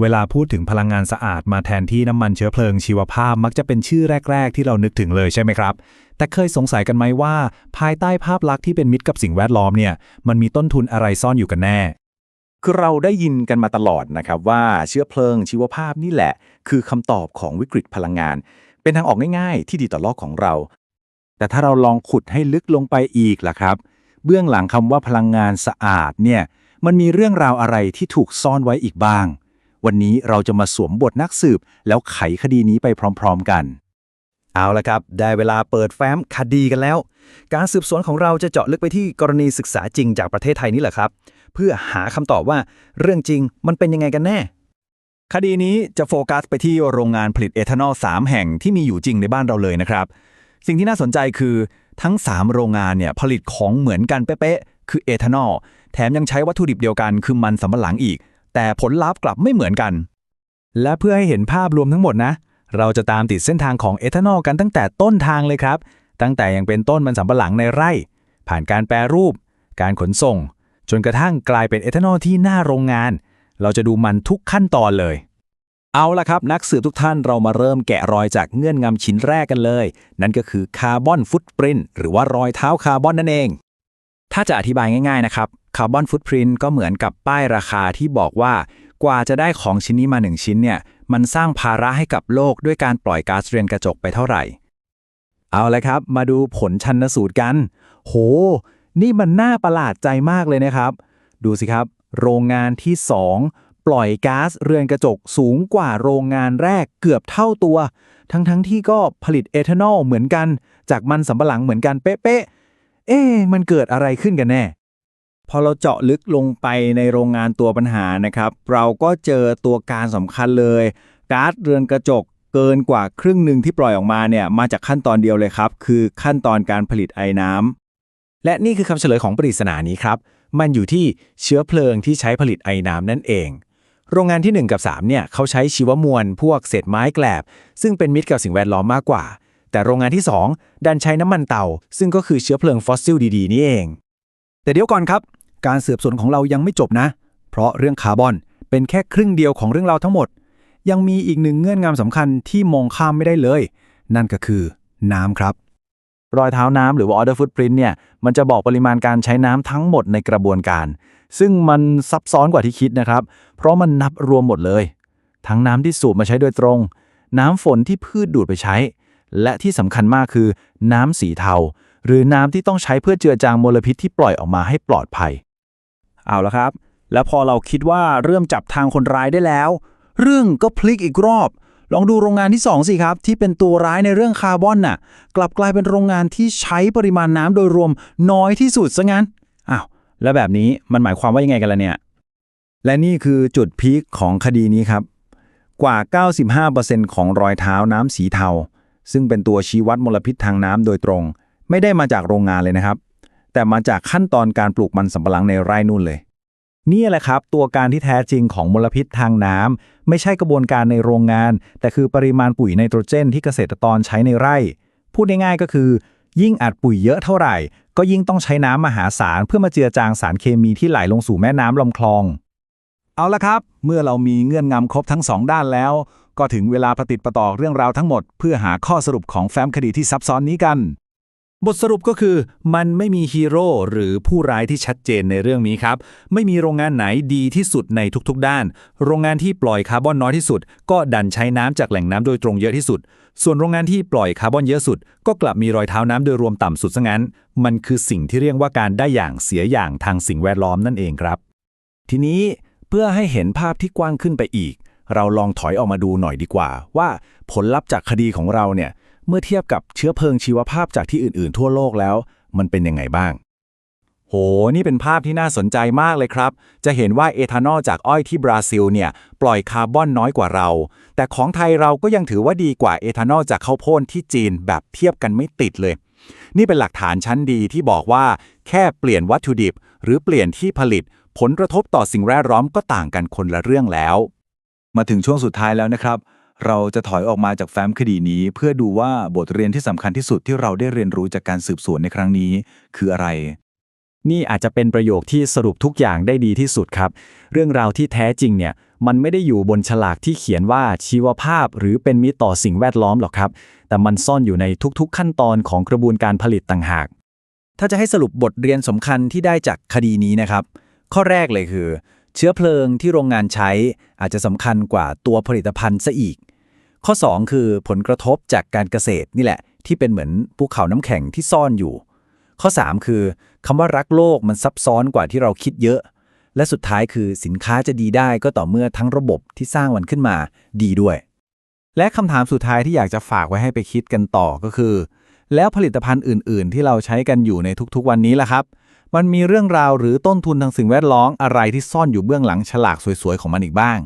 เวลาพูดถึงพลังงานสะอาดมาแทนที่น้ำมันเชื้อเพลิงชีวภาพมักจะเป็นชื่อแรก ๆ ที่เรานึกถึงเลยใช่ไหมครับ แต่เคยสงสัยกันไหมว่า ภายใต้ภาพลักษณ์ที่เป็นมิตรกับสิ่งแวดล้อมเนี่ยมันมีต้นทุนอะไรซ่อนอยู่กันแน่คือเราได้ยินกันมาตลอดนะครับว่าเชื้อเพลิงชีวภาพนี่แหละ คือคำตอบของวิกฤตพลังงาน เป็นทางออกง่ายๆ ที่ดีต่อโลกของเรา แต่ถ้าเราลองขุดให้ลึกลงไปอีกล่ะครับ เบื้องหลังคำว่าพลังงานสะอาดเนี่ยมันมีเรื่องราวอะไรที่ถูกซ่อนไว้อีกบ้าง วันนี้เราจะมาสวมบทนักสืบ แล้วไขคดีนี้ไปพร้อมๆกัน เอาละครับ ได้เวลาเปิดแฟ้มคดีกันแล้ว การสืบสวนของเราจะเจาะลึกไปที่กรณีศึกษาจริงจากประเทศไทยนี่แหละครับ เพื่อหาคำตอบว่าเรื่องจริงมันเป็นยังไงกันแน่ คดีนี้จะโฟกัสไปที่โรงงานผลิตเอทานอล3แห่งที่มีอยู่จริงในบ้านเราเลยนะครับ สิ่งที่น่าสนใจคือทั้ง 3 โรงงานเนี่ยผลิตของเหมือนกันเป๊ะๆคือเอทานอลแถมยังใช้วัตถุดิบเดียวกันคือมันสำปะหลังอีก แต่ผลลัพธ์กลับไม่เหมือนกัน และเพื่อให้เห็นภาพรวมทั้งหมดนะ เราจะตามติดเส้นทางของเอทานอลกันตั้งแต่ต้นทางเลยครับ ตั้งแต่ยังเป็นต้นมันสำปะหลังในไร่ ผ่านการแปรรูป การขนส่ง จนกระทั่งกลายเป็นเอทานอลที่หน้าโรงงาน เราจะดูมันทุกขั้นตอนเลยเอาละครับ นักสืบทุกท่านเรามาเริ่มแกะรอยจากเงื่อนงำชิ้นแรกกันเลย นั่นก็คือคาร์บอนฟุตปรินหรือว่ารอยเท้าคาร์บอนนั่นเอง ถ้าจะอธิบายง่ายๆนะครับ คาร์บอนฟุตปรินก็เหมือนกับป้ายราคาที่บอกว่า กว่าจะได้ของชิ้นนี้มาหนึ่งชิ้นเนี่ย มันสร้างภาระให้กับโลกด้วยการปล่อยก๊าซเรือนกระจกไปเท่าไหร่ เอาละครับ มาดูผลชันสูตรกัน โห นี่มันน่าประหลาดใจมากเลยนะครับ ดูสิครับ โรงงานที่ 2 ปล่อยก๊าซเรือนกระจกสูงกว่าโรงงานแรกเกือบเท่าตัว ทั้งๆทที่ก็ผลิตเอทานอลเหมือนกัน จากมันสำปะหลังเหมือนกันเป๊ะๆเอ๊ะมันเกิดอะไรขึ้นกันแน่ พอเราเจาะลึกลงไปในโรงงานตัวปัญหานะครับ เราก็เจอตัวการสำคัญเลยก๊าซเรือนกระจกเกินกว่าครึ่งหนึ่งที่ปล่อยออกมาเนี่ยมาจากขั้นตอนเดียวเลยครับ คือขั้นตอนการผลิตไอ้น้ำและนี่คือคำเฉลยของปริศนานี้ครับ มันอยู่ที่เชื้อเพลิงที่ใช้ผลิตไอ้น้ำนั่นเอง โรงงานที่ 1 กับ 3 เนี่ยเขาใช้ชีวมวล พวกเศษไม้แกลบ ซึ่งเป็นมิตรกับสิ่งแวดล้อมมากกว่า แต่โรงงานที่ 2 ดันใช้น้ำมันเตาซึ่งก็คือเชื้อเพลิงฟอสซิลดีๆนี่เอง แต่เดี๋ยวก่อนครับ การสืบสวนของเรายังไม่จบนะ เพราะเรื่องคาร์บอนเป็นแค่ครึ่งเดียวของเรื่องราวทั้งหมด ยังมีอีกหนึ่งเงื่อนงำสำคัญที่มองข้ามไม่ได้เลย นั่นก็คือน้ำครับ รอยเท้าน้ำหรือว่า order footprint เนี่ยมันจะบอกปริมาณการใช้น้ำทั้งหมดในกระบวนการ ซึ่งมันซับซ้อนกว่าที่คิดนะครับ เพราะมันนับรวมหมดเลย ทั้งน้ำที่สูบมาใช้โดยตรง น้ำฝนที่พืชดูดไปใช้ และที่สำคัญมากคือ น้ำสีเทาหรือน้ำที่ต้องใช้เพื่อเจือจางมลพิษที่ปล่อยออกมาให้ปลอดภัย เอาละครับ แล้วพอเราคิดว่าเริ่มจับทางคนร้ายได้แล้ว เรื่องก็พลิกอีกรอบ ลองดูโรงงานที่ 2 สิครับ ที่เป็นตัวร้ายในเรื่องคาร์บอนน่ะ กลับกลายเป็นโรงงานที่ใช้ปริมาณน้ำโดยรวมน้อยที่สุดซะงั้นอ้าวแล้วแบบนี้มันหมายความว่ายังไงกันล่ะเนี่ย และนี่คือจุดพีคของคดีนี้ครับ กว่า 95%ของรอยเท้าน้ำสีเทา ซึ่งเป็นตัวชี้วัดมลพิษทางน้ำโดยตรง ไม่ได้มาจากโรงงานเลยนะครับ แต่มาจากขั้นตอนการปลูกมันสำปะหลังในไร่นู่นเลย นี่แหละครับ ตัวการที่แท้จริงของมลพิษทางน้ำไม่ใช่กระบวนการในโรงงาน แต่คือปริมาณปุ๋ยไนโตรเจนที่เกษตรกรใช้ในไร่ พูดง่ายๆก็คือ ยิ่งอัดปุ๋ยเยอะเท่าไหร่ ก็ยิ่งต้องใช้น้ำมหาศาลเพื่อมาเจือจางสารเคมีที่ไหลลงสู่แม่น้ำลำคลอง เอาละครับ เมื่อเรามีเงื่อนงำครบทั้งสองด้านแล้ว ก็ถึงเวลาประติดประต่อเรื่องราวทั้งหมด เพื่อหาข้อสรุปของแฟ้มคดีที่ซับซ้อนนี้กัน บทสรุปก็คือมันไม่มีฮีโร่หรือผู้ร้ายที่ชัดเจนในเรื่องนี้ครับ ไม่มีโรงงานไหนดีที่สุดในทุกๆด้าน โรงงานที่ปล่อยคาร์บอนน้อยที่สุด ก็ดันใช้น้ำจากแหล่งน้ำโดยตรงเยอะที่สุด ส่วนโรงงานที่ปล่อยคาร์บอนเยอะสุด ก็กลับมีรอยเท้าน้ำโดยรวมต่ำสุดซะงั้น มันคือสิ่งที่เรียกว่าการได้อย่างเสียอย่างทางสิ่งแวดล้อมนั่นเองครับ ทีนี้เพื่อให้เห็นภาพที่กว้างขึ้นไปอีก เราลองถอยออกมาดูหน่อยดีกว่า ว่าผลลัพธ์จากคดีของเราเนี่ย เมื่อเทียบกับเชื้อเพลิงชีวภาพจากที่อื่นๆ ทั่วโลกแล้ว มันเป็นยังไงบ้าง โห นี่เป็นภาพที่น่าสนใจมากเลยครับ จะเห็นว่าเอทานอลจากอ้อยที่บราซิลเนี่ย ปล่อยคาร์บอนน้อยกว่าเรา แต่ของไทยเราก็ยังถือว่าดีกว่าเอทานอลจากข้าวโพดที่จีนแบบเทียบกันไม่ติดเลย นี่เป็นหลักฐานชั้นดีที่บอกว่า แค่เปลี่ยนวัตถุดิบ หรือเปลี่ยนที่ผลิต ผลกระทบต่อสิ่งแวดล้อมก็ต่างกันคนละเรื่องแล้ว มาถึงช่วงสุดท้ายแล้วนะครับ เราจะถอยออกมาจากแฟ้มคดีนี้ เพื่อดูว่าบทเรียนที่สำคัญที่สุดที่เราได้เรียนรู้จากการสืบสวนในครั้งนี้ คืออะไร นี่อาจจะเป็นประโยคที่สรุปทุกอย่างได้ดีที่สุดครับ เรื่องราวที่แท้จริงเนี่ย มันไม่ได้อยู่บนฉลากที่เขียนว่าชีวภาพ หรือเป็นมิตรต่อสิ่งแวดล้อมหรอกครับ แต่มันซ่อนอยู่ในทุกๆ ขั้นตอนของกระบวนการผลิตต่างหาก ถ้าจะให้สรุปบทเรียนสำคัญที่ได้จากคดีนี้นะครับ ข้อแรกเลยคือ เชื้อเพลิงที่โรงงานใช้อาจจะสำคัญกว่าตัวผลิตภัณฑ์ซะอีก ข้อ 2 คือผลกระทบจากการเกษตรนี่แหละ ที่เป็นเหมือนภูเขาน้ำแข็งที่ซ่อนอยู่ ข้อ 3 คือคำว่ารักโลกมันซับซ้อนกว่าที่เราคิดเยอะ และสุดท้ายคือสินค้าจะดีได้ก็ต่อเมื่อทั้งระบบที่สร้างมันขึ้นมาดีด้วย และคำถามสุดท้ายที่อยากจะฝากไว้ให้ไปคิดกันต่อก็คือ แล้วผลิตภัณฑ์อื่น ๆ ที่เราใช้กันอยู่ในทุกๆวันนี้ล่ะครับ มันมีเรื่องราวหรือต้นทุนทางสิ่งแวดล้อมอะไรที่ซ่อนอยู่เบื้องหลังฉลากสวยๆของมันอีกบ้าง